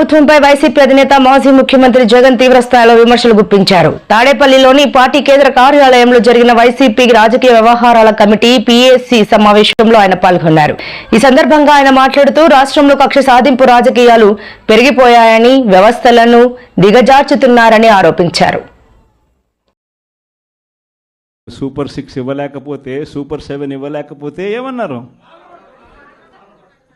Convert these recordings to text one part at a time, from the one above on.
ప్రభుత్వంపై వైసీపీ అధినేత మాజీ ముఖ్యమంత్రి జగన్ తీవ్రస్థాయిలో విమర్శలు గుప్పించారు. తాడేపల్లిలోని పార్టీ కేంద్ర కార్యాలయంలో జరిగిన వైసీపీ రాజకీయ వ్యవహారాల కమిటీ పీఏసీ సమావేశంలో ఆయన పాల్గొన్నారు. ఈ సందర్భంగా ఆయన మాట్లాడుతూ రాష్ట్రంలో కక్ష సాధింపు రాజకీయాలు పెరిగిపోయాయని వ్యవస్థలను దిగజార్చుతున్నారని ఆరోపించారు. సూపర్ సిక్స్ ఇవ్వలేకపోతే సూపర్ సెవెన్ ఇవ్వలేకపోతే ఏమన్నారు?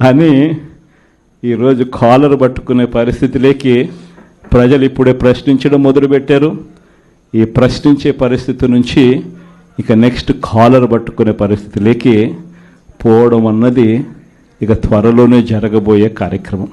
అని ఈరోజు కాలర్ పట్టుకునే పరిస్థితిలోకి ప్రజలు ఇప్పుడే ప్రశ్నించడం మొదలుపెట్టారు. ఈ ప్రశ్నించే పరిస్థితి నుంచి ఇక నెక్స్ట్ కాలర్ పట్టుకునే పరిస్థితిలోకి పోవడం అన్నది ఇక త్వరలోనే జరగబోయే కార్యక్రమం.